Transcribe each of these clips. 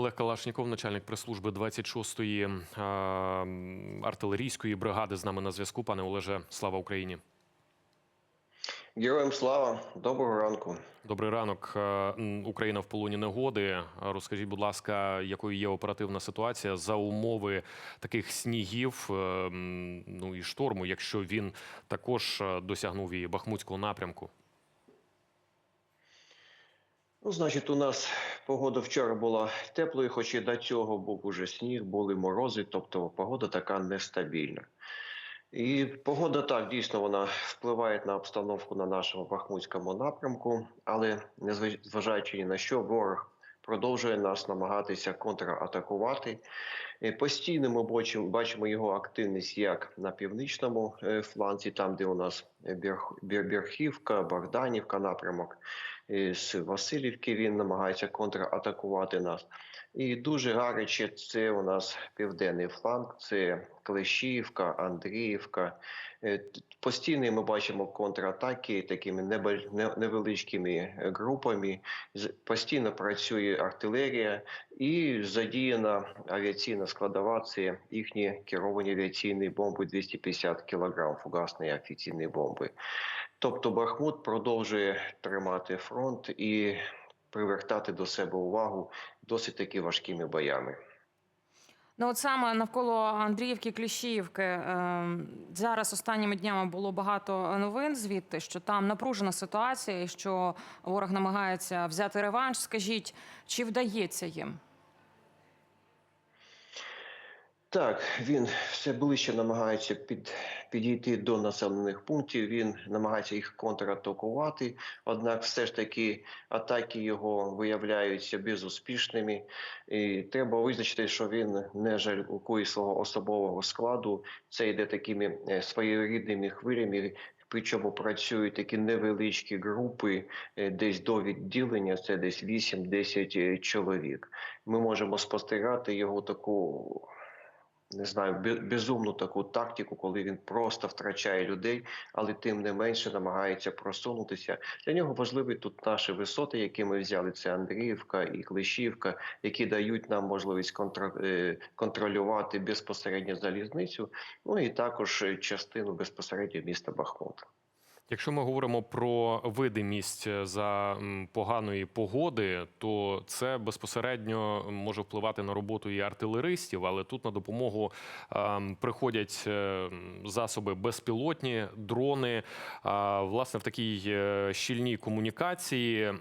Олег Калашніков, начальник прес-служби 26-ї е, артилерійської бригади, з нами на зв'язку. Пане Олеже, слава Україні. Героям слава, доброго ранку. Добрий ранок. Е, Україна в полоні негоди. Е, Розкажіть, будь ласка, якою є оперативна ситуація за умови таких снігів, ну і шторму, якщо він також досягнув і Бахмутського напрямку? Ну, значить, у нас погода вчора була теплою, хоч і до цього був уже сніг, були морози, тобто погода така нестабільна. І погода так дійсно вона впливає на обстановку на нашому бахмутському напрямку, але незважаючи ні на що, ворог продовжує нас намагатися контратакувати. Е, Постійно ми бачимо, його активність як на північному е, фланзі, там де у нас Бірх- Бір- Бірхівка, Богданівка напрямок. Е, З Васильівки він намагається контратакувати нас. І дуже гаряче це у нас південний фланг, це Клещіївка, Андріївка. Е, Постійно ми бачимо контратаки такими невеличкими групами. Постійно працює артилерія і задіяна авіаційна складова. Це їхні керовані авіаційні бомби 250 кг фугасної авіаційні бомби. Тобто Бахмут продовжує тримати фронт і привертати до себе увагу досить таки важкими боями. Ну, от саме навколо Андріївки, Кліщіївки е, зараз останніми днями було багато новин звідти, що там напружена ситуація, і що ворог намагається взяти реванш. Скажіть, чи вдається їм? Так, він все ближче намагається під, підійти до населених пунктів. Він намагається їх контратакувати. Однак, все ж таки, атаки його виявляються безуспішними. І треба визначити, що він не жалкує свого особового складу. Це йде такими е, своєрідними хвилями. Причому працюють такі невеличкі групи, е, десь до відділення, це десь 8-10 чоловік. Ми можемо спостерігати його таку не знаю, бе- безумну таку тактику, коли він просто втрачає людей, але тим не менше намагається просунутися. Для нього важливі тут наші висоти, які ми взяли. Це Андріївка і Клишівка, які дають нам можливість е, контролювати безпосередньо залізницю. Ну і також частину безпосередньо міста Бахмут. Якщо ми говоримо про видимість е, за поганої погоди, то це безпосередньо може впливати на роботу і артилеристів, але тут на допомогу ем, приходять е, засоби безпілотні, дрони. Власне, в такій е, щільній комунікації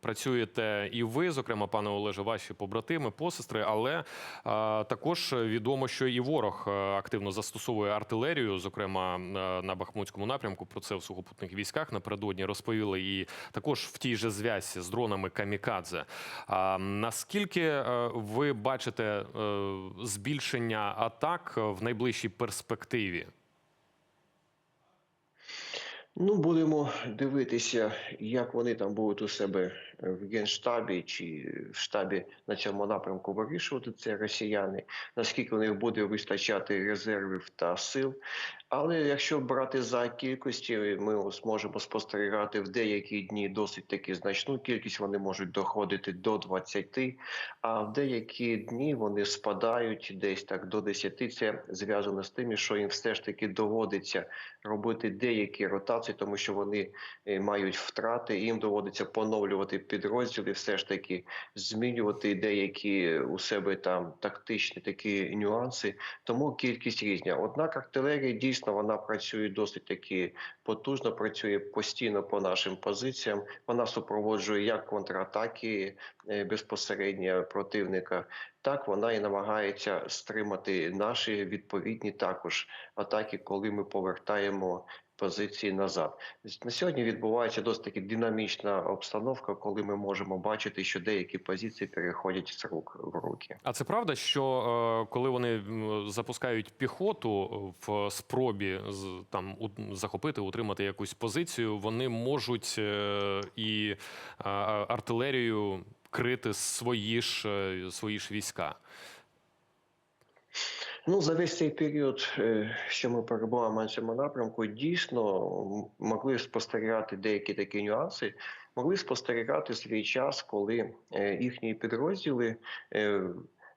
працюєте і ви, зокрема, пане Олеже, ваші побратими, посестри, але також відомо, що і ворог активно застосовує артилерію, зокрема на Бахмутському напрямку. Про це в сухопутних військах напередодні розповіли і також в тій же зв'язці з дронами Камікадзе. А наскільки е, ви бачите е, збільшення атак в найближчій перспективі? Ну, будемо дивитися, як вони там будуть у себе в генштабі чи в штабі на цьому напрямку вирішувати це росіяни, наскільки у них буде вистачати резервів та сил. Але якщо брати за кількості, ми зможемо спостерігати в деякі дні досить таки значну кількість. Вони можуть доходити до 20, а в деякі дні вони спадають десь так до 10. Це зв'язано з тим, що їм все ж таки доводиться робити деякі ротації, тому що вони е, мають втрати. Їм доводиться поновлювати підрозділи, все ж таки змінювати деякі у себе там тактичні такі нюанси. Тому кількість різня. Однак артилерія дійсно вона працює досить таки потужно, працює постійно по нашим позиціям. Вона супроводжує як контратаки е, безпосередньо противника. Так вона і намагається стримати наші відповідні також атаки, коли ми повертаємо позиції назад. На сьогодні відбувається досить таки динамічна обстановка, коли ми можемо бачити, що деякі позиції переходять з рук в руки. А це правда, що е, коли вони запускають піхоту в спробі там захопити, утримати якусь позицію, вони можуть е, і артилерію крити свої ж е, свої ж війська. Ну, за весь цей період, е, що ми перебуваємо на цьому напрямку, дійсно могли спостерігати деякі такі нюанси. могли спостерігати свій час, коли е, їхні підрозділи.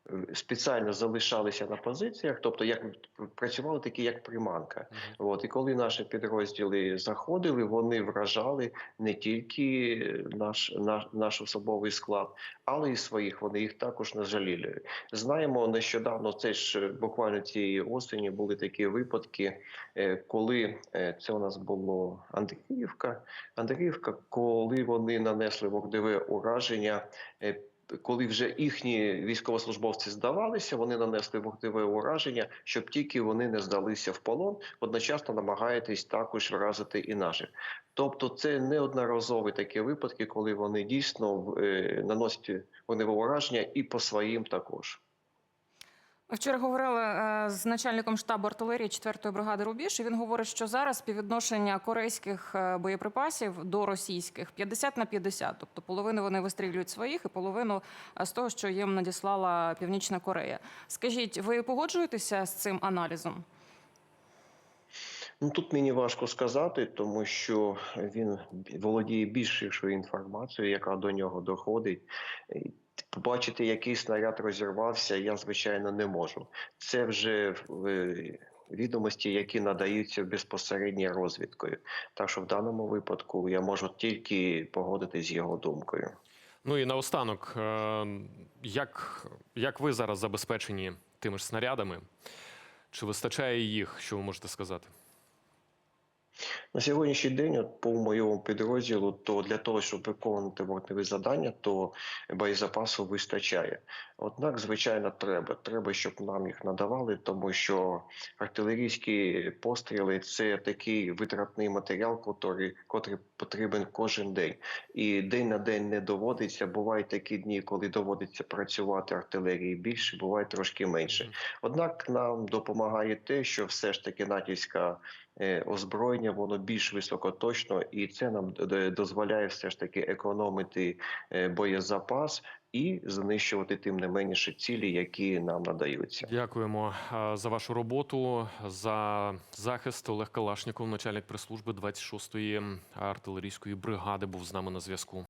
Е, Спеціально залишалися на позиціях, тобто як працювали такі як приманка. От і коли наші підрозділи заходили, вони вражали не тільки наш, наш, наш особовий склад, але й своїх. Вони їх також не жаліли. Знаємо нещодавно, це ж буквально цієї осені були такі випадки, е, коли е, це у нас було Андріївка. Андріївка, коли вони нанесли вогневе ураження. Коли вже їхні військовослужбовці здавалися, вони нанесли вогневе ураження, щоб тільки вони не здалися в полон, одночасно намагаєтесь також вразити і наших. Тобто, це неодноразові такі випадки, коли вони дійсно е, наносять вогневе ураження і по своїм також. Вчора говорили е, з начальником штабу артилерії 4-ї бригади Рубіж. і Він говорить, що зараз співвідношення корейських е, боєприпасів до російських 50 на 50. Тобто половину вони вистрілюють своїх, і половину е, з того, що їм надіслала Північна Корея. Скажіть, ви погоджуєтеся з цим аналізом? Ну тут мені важко сказати, тому що він володіє більшою інформацією, яка до нього доходить. Побачити, який снаряд розірвався, я звичайно не можу. Це вже відомості, які надаються безпосередньо розвідкою. Так що в даному випадку я можу тільки погодитись з його думкою. Ну і наостанок, е, як, як ви зараз забезпечені тими ж снарядами? Чи вистачає їх? Що ви можете сказати? На сьогоднішній день, от по моєму підрозділу, то для того, щоб виконувати вогневі завдання, то боєзапасу вистачає. Однак, звичайно, треба. Треба, щоб нам їх надавали, тому що артилерійські постріли це такий витратний матеріал, котрий, котрий потрібен кожен день. І день на день не доводиться. Бувають такі дні, коли доводиться працювати артилерії більше, буває трошки менше. Однак нам допомагає те, що все ж таки натівська озброєння воно більш високоточно, і це нам д- дозволяє все ж таки економити е, боєзапас і знищувати тим не менше цілі, які нам надаються. Дякуємо е, за вашу роботу, за захист. Олег Калашніков, начальник прес-служби 26-ї артилерійської бригади, був з нами на зв'язку.